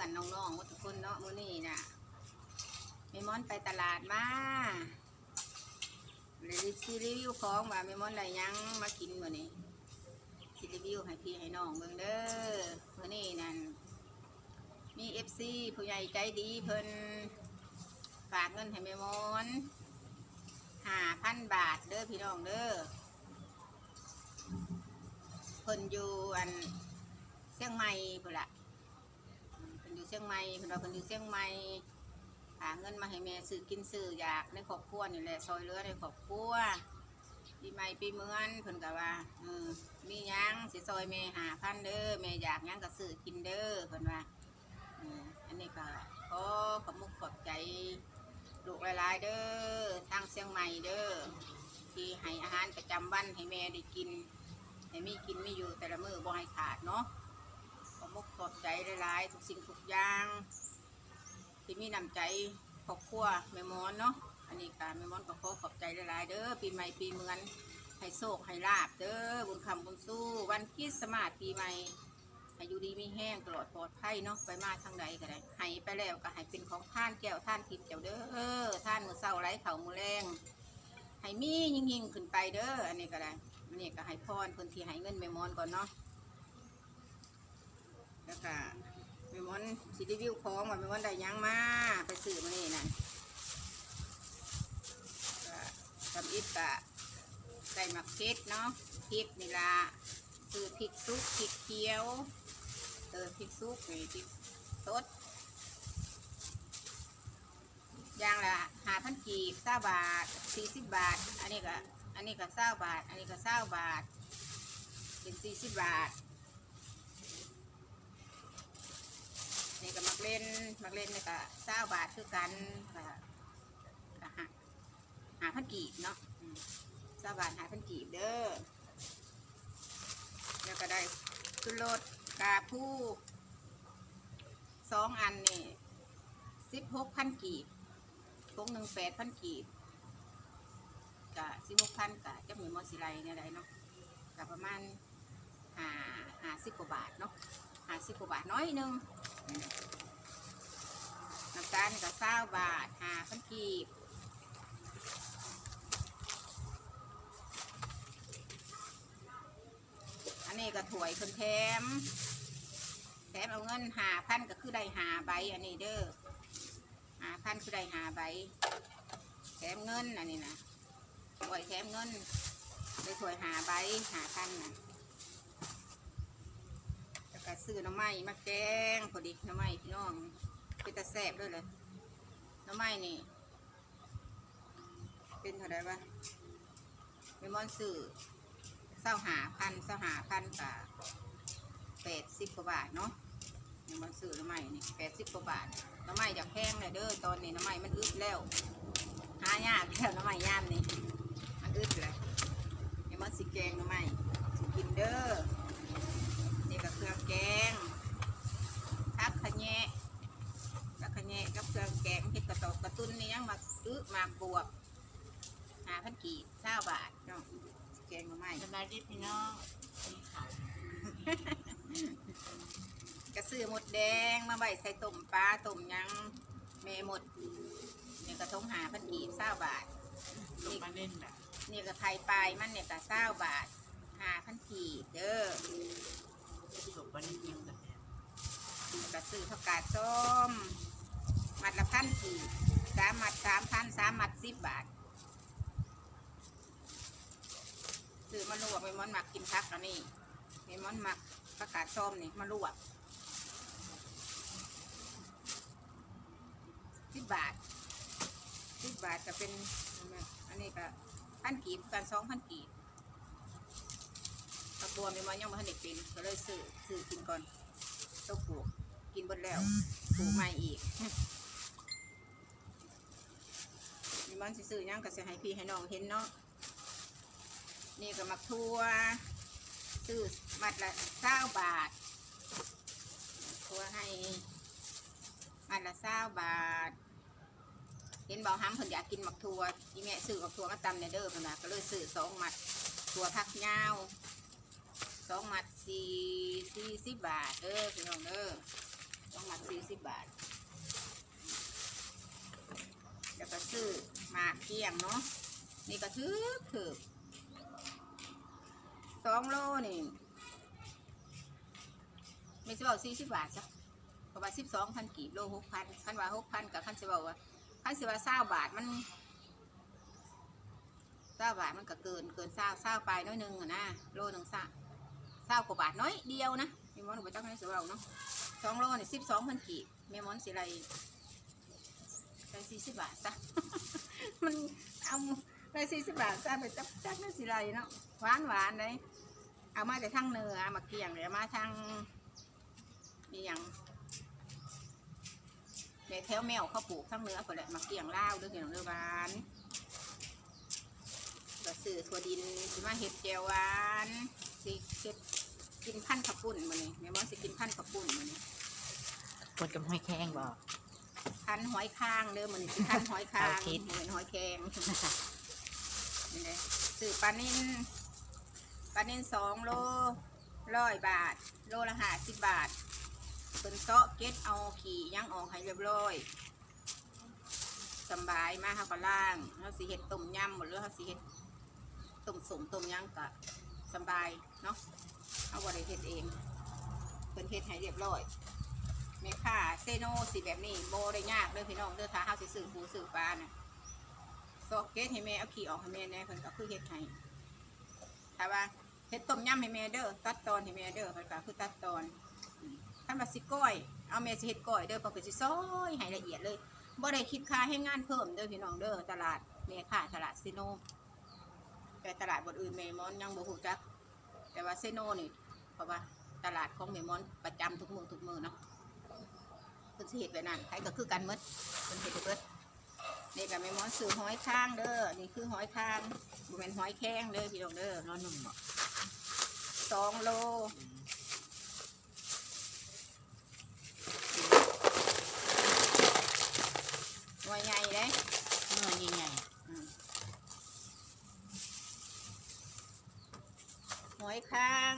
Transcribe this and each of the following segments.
พื่อนน้องๆทุกคนเนาะมื้อนี้น่ะแม่มอนไปตลาดมาเลยสิรีวิวของว่าแม่มอนได้ยังมากินมื้อนี้สิรีวิวให้พี่ให้น้องเบิ่งเด้อมื้อนี้นั่นมี FC ผู้ใหญ่ใจดีเพิ่นฝากเงินให้แม่มอน5,000บาทเด้อพี่น้องเด้อเพิ่นอยู่อันเชียงใหม่พุ่นล่ะ เพิ่นอยู่เชียงใหม่เพิ่นว่าเพิ่นอยู่เชียงใหม่หาเงินมาให้แม่ซื้อกินซื้ออยากในครอบครัวนี่แหละซอยเหลือในครอบครัวปีใหม่ปีเมือนเพิ่นก็ว่าเออมีหยังสิซอยแม่หาพันเด้อแม่อยากหยังก็ซื้อกินเด้อเพิ่นว่าเอออันนี้ก็ขอขอบมุกขอบใจลูกหลายๆเด้อทางเชียงใหม่เด้อที่ให้อาหารประจำวันให้แม่ได้กินให้มีกินไมีอยู่แต่ละมือบ่ให้ขาดเนาะ อกขอบใจหลายๆทุกสิ่งทุกอย่าง ที่มีน้ำใจครอบครัวแม่มอนเนาะอันนี้การแม่มอนก็ขอขอบใจหลายๆเด้อปีใหม่ปีเหมือนให้โชคให้ลาบเด้อบุญคำบุญสู้ วันคริดสต์มาสปีใหม่ให้อยู่ดีมีแห้งตลอดปลอดภัยเนาะไปมาทางใดก็ได้ให้ไปแล้วก็ให้เป็นของท่านแก้วท่านทิพย์เจ้าเด้อท่านมือเศร้าไร้เข่ามือแรงให้มียิ่งยิ่งๆขึ้นไปเด้ออันนี้ก็ได้อันนี้ก็ให้พรเพื้นที่ให้เงินแม่มอนก่อนเนาะ แล้วก็แม่มอนสิรีวิวของว่าแม่มอนได้ยังมาไปซื้อมานี่นั่นก็ทำอิฐกะใส่หมักเพชรเนาะพริกนี่ละซื้อพริกซุกพริกเขียวเออพริกซุกนี่พริกสดอย่างละหาพันกีบเศร้าบาทสี่สิบบาท อันนี้ก็อันนี้ก็เศร้าบาท อันนี้ก็เศร้าบาท เป็นสี่สิบบาท นี่ก็มักเล่นมักเล่นนี่ก็เศร้าบาทคือกันก็ก็หาหาพันกีบเนาะอืมเศร้าบาทหาพันกีบเด้อแล้วก็ได้ขึ้นรถกาผู้สองอันนี่สิบหกพันกีบทงหนึ่งแปดพันกีบกะสิบหกพันกะจะมีมอสิไลเนี่ยได้เนาะกะประมาณหาหาสิบกว่าบาทเนาะ หาสิบกว่าบาทน้อยนึงน้ำตาลก็เศร้าบาทหาพันกีบอันนี้ก็ถวยคนแถมแถมเอาเงินหาพันก็คือได้หาใบอันนี้เด้อหาพันคือได้หาใบแถมเงินอันนี้นะถวยแถมเงินได้ถวยหาใบหาพันนะแล้วก็ ซื้อหน้ำไม้มาแกงพอดีหน้ำไม้พี่น้องเป็นตะแสบด้วยเลยหน้ำไม้นี่ เป็นเท่าไรวะเมมอนสื่อเศร้าหาพันเศร้าหาพันกับแปดสิบกว่าบาทเนาะเมมอนสื่อหน้ำไม้นี่แปดสิบกว่าบาทหน้ำไม้จากแพงเลยเด้อตอนนี้หน้ำไม้มันอึดแล้วหายากแล้วหน้ำไม้ย่ามนี่มันอึดเลยเมมอนสิแกงหน้ำไม้สิกินเด้อนี่ก็เครื่องแกงทักขะแยะ แล้วขะแยะกับเครื่องแกงเห็ดกระตอกกระตุ้นนี่ยังมาอึห มากบวบหาพันกีบเช้าบาทเนาะแกงมาใหม่สบายดีพี่น้องมีข่าวกระซื้อหมดแดงมาใบใส่ต้มปลาต้มหยังเมหมดนี่กระทงหาพันกีบเช้าบาทลงมาเล่นแบบนี่ก็ไข่ปลายมันเนี่ยก็เช้าบาทหาพันกีบเด้อจบวันนี้ยิงกันเนี่ยแล้วก็ซื้อผักกาดส้มมัดละพันกีบ สามหมัดสามพันสามหมัดสิบบาทซื้อมาลวกไปมอนหมักกินพักแล้วนี่ไปมอนหมักผักกาดส้มนี่มาลวกสิบบาทสิบบาทจะเป็นอันนี้ก็พันกีบกันสองพันกีบตะบัวมีมันยังม่ทันเด็กเป็นก็เลยซื้อซื้อกินก่อนต้องปลูกกินเบดแล้วปลูกใหม่อีก มันสิซื้อยังก็สิให้พี่ให้น้องเห็นเนาะนี่ก็มักทั่วซื้อมัดละเก้าบาททั่วให้มัดละเก้าบาทเห็นเบาห้ำเพิ่นอยากกินมักทั่วที่แม่ซื้อมักทั่วมาตำในเด้อเพิ่นน่ะก็เลยซื้อสองมัดทั่วพักยาวสองมัดสี่สี่สิบบาทเด้อพี่น้องเด้อต้องมัดสี่สิบบาท แล้วก็ซื้อมาเกียงเนาะนี่ก็ถือถือสองโลนี่ไม่ใช่บอกสี่สิบบาทจ้ะเพระว่าสิบสองพันกีบโลหกพันคันว่าหกพันกับคันสิบอกว่าคันสิว่าเศร้าบาทมันเศร้าบาทมันก็เกินเกินเศร้าเศร้าไปน้อยหนึงอะนะโลหนึ่งเศร้าเศร้ากว่าบาทน้อยเดียวนะมีมอนอุปจักรในสวนเราเนาะสองโลนี่สิบสองพันกีบเมมอนสิไร ได้สี่สิบบาทจ้ะมันเอาได้สี่สิบบาทจ้ะไปจับจักได้สิไรเนาะหวานหวานเลยเอามาแต่ทางเนือเอมาเกี่ยงเลยเอมาทางนี่ยังแม่แถวแมวเขาปลูกทั้งเนื้อก็แหละมาเกี่ยงล่าวด้วยเกี่ยงเรือหวานก็ซื้อถั่วดินสิมาเห็ดแจวหวานสิเห็ดกินพันธุ์ขับปุ่นมานี่แม่มอนสิกินพันธุ์ขับปุ่นมานี่คนกับห้อยแข้งบอก พันธุ์หอยคางเด้อมันสิพันธุ์หอยคางเอาคิด เหมือนหอยแครงนี่เลยซื้อปลานิ่นปลานิ่นสองโลร้อยบาท โลละห้าสิบบาทเป็นเซาะเก็ดเอาขี่ย่างออกให้เรียบร้อยสำบายมากค่ะก็ล่างเขาสิเห็ดต้มยำหมดเลยเขาสิเห็ดต้มสมต้มยำกะสำบายเนาะเอาบริเฮ็ดเองเป็นเฮ็ดให้เรียบร้อยแม่ค่าเซโนสิแบบนี้โบได้ยากเลยพี่น้องเด้อถ้าเฮาสิซื้อปูซื้อปลาน่ะซอกเก็ดให้แม่เอาขี่ออกให้แม่แหน่เพิ่นก็คือเฮ็ดให้ถ้าว่าเฮ็ดต้มยำให้แม่เด้อตัดตอนให้แม่เด้อเพิ่นก็คือตัดตอนถ้ามาสิก้อยเอาเมสิเฮ็ดก้อยเด้อเพิ่นก็สิซอยให้ละเอียดเลยบ่ได้คิดค่าให้งานเพิ่มเด้อพี่น้องเด้อตลาดเมค่าตลาดเซโนแต่ตลาดบนอื่นเมมอนยังบ่ฮู้จัก แต่ว่าเซโนนี่เพราะว่าตลาดของเมมอนประจำทุกมือทุกมือเนาะ เพิ่นสิเฮ็ดแบบนั้นใครก็คือกันหมดเพิ่นเฮ็ดให้เบิดนี่ก็เมมอนซื้อหอยค้างเด้อนี่คือหอยค้างบ่แม่นหอยแข้งเด้อพี่น้องเด้อน้อยหนุ่มบอกสองโลหน่วยใหญ่เลยเมื่อใหญ่อืมหอยค้าง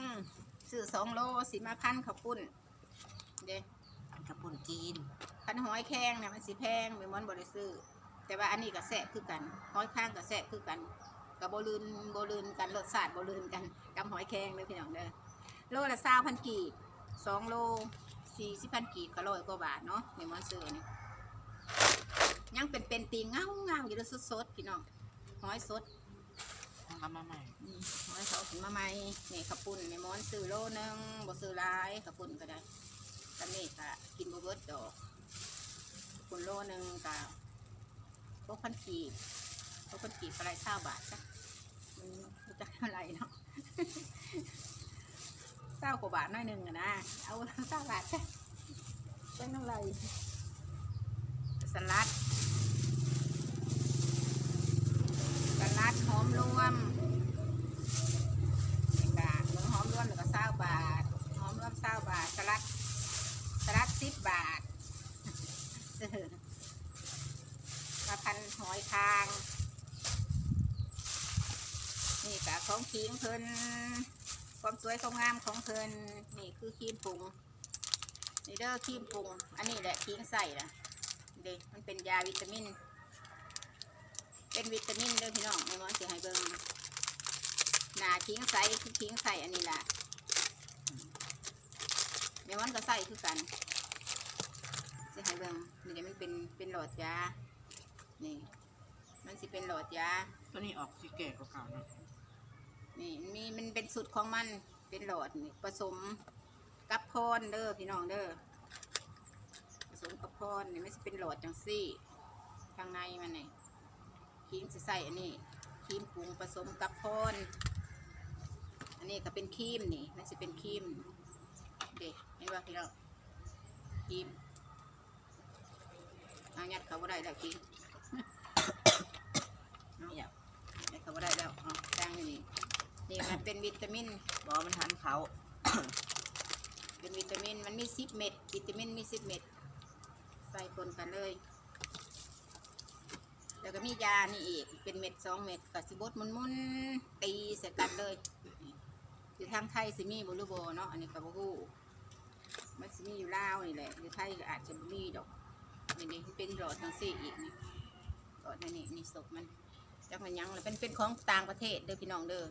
ซื้อสองโลสิมาพันข้าวปุ้นเด้ๆอัน กระปุ่นจีนพันหอยแข้งเนี่ยมันสิแพงไม่มอนบริซื้อแต่ว่าอันนี้ก็แสะคือกันหอยค้างก็แสะคือกันกับโบลืนโบลืนกันรสชาติโบลืนกันกับหอยแข้งเลยพี่น้องเด้อโลละสาพันกีบสองโลสี่สิบพันกีบก็ร้อยกว่าบาทเนาะไม่มอนซื้อนี่ยังเป็นเป็นตีเงาเงาอยู่เลยสดๆพี่น้องหอยสดทำมาใหม่อืมเอาให้เขาขึ้นมาใหม่นี่ขับปุ่นแม่ม้อนซื้อโลนึงบ่ซื้อหลายขับปุ่นก็ได้ ตอนนี้ก็กินบเบิดดอกขับปุ่นโลนึงก็พวกพันกีบพวกพันกีบอะไรเท่าบาทจ้ะมันจักเท่าไรเนาะเศร้ากว่าบาทน้อยหนึ่งอะนะ เอาเศร้าบาทจ้ะเป็นเท่าไรสลัด สลัดหอมรวมนี่กะเมืองหอมรวมแล้วก็เศร้าบาท หอมรวมเศร้าบาท สลัด สลัดสิบบาท มาพันหอยคาง นี่กะของขิง เพิ่นความสวยความงามของเพิ่นนี่คือครีมปรุงนี่เด้อครีมปรุง อันนี้แหละขิงใส่นะเด็กมันเป็นยาวิตามิน เป็นวิตามินเด้อพี่น้องไม่มอนสิให้เบิ่งหนาทิ้งใส่คือทิ้งใส่อันนี้ละไม่มอนก็ใส่คือกันสิให้เบิ่งนี่เดี๋ยวมันเป็นเป็นหลอดยานี่มันสิเป็นหลอดยาตัวนี้ออกสีแก่กว่าเก่านะ นี่มีมันเป็นสูตรของมันเป็นหลอดนี่ผสมกับพรเด้อพี่น้องเด้อผสมกับพรนี่ไม่ใช่เป็นหลอดจังซี่ข้างในมันนี่ครีมสิใส่อันนี้ครีมปรุงผสมกับพรอันนี้ก็เป็นครีมนี่มันจะเป็นครีมเด็กเห็นว่าพี่น้องครีมเอายัดเขาบ่ได้แล้วครีม เนี่ย ยัดเขาบ่ได้แล้วเอาตั้งอยู่นี่นี่มันเป็น วิตามินบอกมันทันเขา เป็นวิตามินมันมีสิบเม็ดวิตามินมีสิบเม็ดใส่ปนกันเลย แล้วก็มียานี่อีก เป็นเม็ดสองเม็ดกับสิบดมุนมุนๆตีใส่กันเลยอยู่ทางไทยสิมีบุรุโบเนาะอันนี้กับบูมันสิมีอยู่ลาวนี่แหละอยู่ไทยก็อาจจะบ่มีดอกนี่นี่มันเป็นหลอดทางซี่อีกนี่หลอดนั่นนี่นี่ศพมันจักมันหยังเลยเป็นเป็นของต่างประเทศเด้อพี่น้องเด้อ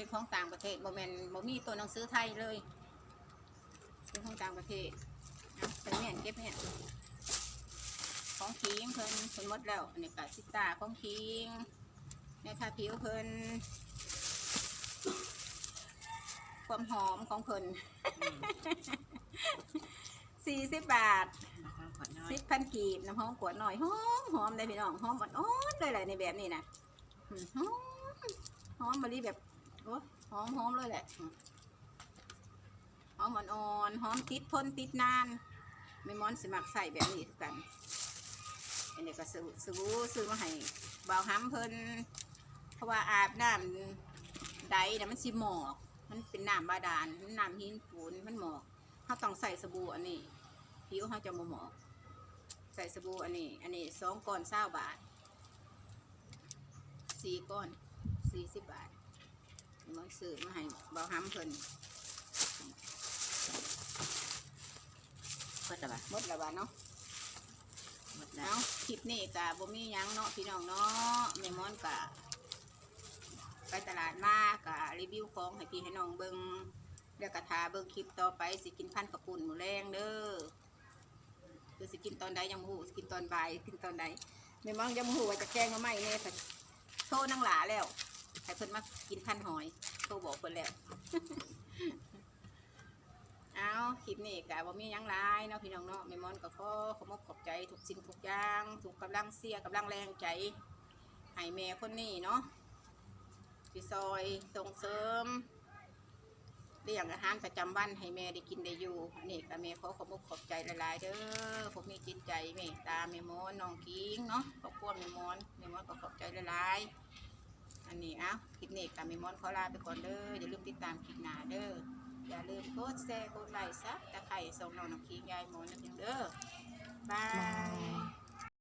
เป็นของต่างประเทศบ่แม่นบ่มีตัวหนังสือไทยเลย เป็นของต่างประเทศเอาไปแม่นเก็บแม่นของคิงเพิ่นเพิ่นหมดแล้วอันนี้ก็ซิตาของคิงเนี่ยทาผิวเพิ่นความหอมของเพิ่นอืมสี่สิบบาทนะคะขวดน้อยสิบพันกีบน้ำหอมขวดหน่อยหอมหอมเลยพี่น้องหอมอ่อนๆเลยแหละในแบบนี้นะอืมหอมหอมมะลิแบบโอ้ หอมหอมเลยแหละหอมอ่อนๆหอมติดทนติดนานไม่มอนสมักใส่แบบนี้ทุกกันอันนี้ก็ซื้อซื้อซื้อมาให้บ่าวห้ำเพิ่นเพราะว่าอาบน้ำใดนะมันสิหมอก มันเป็นน้ำบาดาลมันน้ำหินปูนมันหมอกเขาต้องใส่สบู่อันนี้ผิวเขาจะบ่หมอก ใส่สบู่อันนี้ อันนี้สองก้อนเศร้าบาทสี่ก้อนสี่สิบบาท มันซื้อมาให้เบาห้ำเพิ่นเพื่อจะแบบหมดแล้วบาทเนาะหมดแล้วเอาคลิปนี้กะบ่มีหยังเนาะพี่น้องเนาะแม่มอนกะไปตลาดมากะรีวิวของให้พี่ให้น้องเบิงเดี๋ยวกะทาเบิงคลิปต่อไปสิกินพันกระปุ่นหมูแรงเด้อคือสิกินตอนใดยังบ่ฮู้สิกินตอนบ่ายกินตอนใดแม่มอนยังบ่ฮู้ว่าจะแกงมาไหมแน่แต่โทรนั่งหลาแล้ว ให้เพิ่นมากินพันหอยโทรบอกเพิ่นแล้ว เอาคลิปนี้กะบ่มีหยังหลายเนาะพี่น้องเนาะแม่มอนก็ขอขอบมกขอบใจทุกสิ่งทุกอย่างทุกกำลังเสียกำลังแรงใจให้แม่คนนี้เนาะที่ซอยส่งเสริมเรื่องอาหารประจำวันให้แม่ได้กินได้อยู่อันนี้ก็แม่ขอขอบมกขอบใจหลายๆเด้อผมมีจิตใจเมตตาแม่มอนน้องคิงเนาะครอบครัวแม่มอนแม่มอนก็ขอบใจหลายๆ อันนี้เอ้าคลิปนี้กับมิมอนขอลาไปก่อนเด้ออย่าลืมติดตามคลิปหน้าเด้ออย่าลืมกดแชร์กดไลค์ซับตะไคร่ส่งน้องน้ำคิงยายมอนนะเพียงเด้อบาย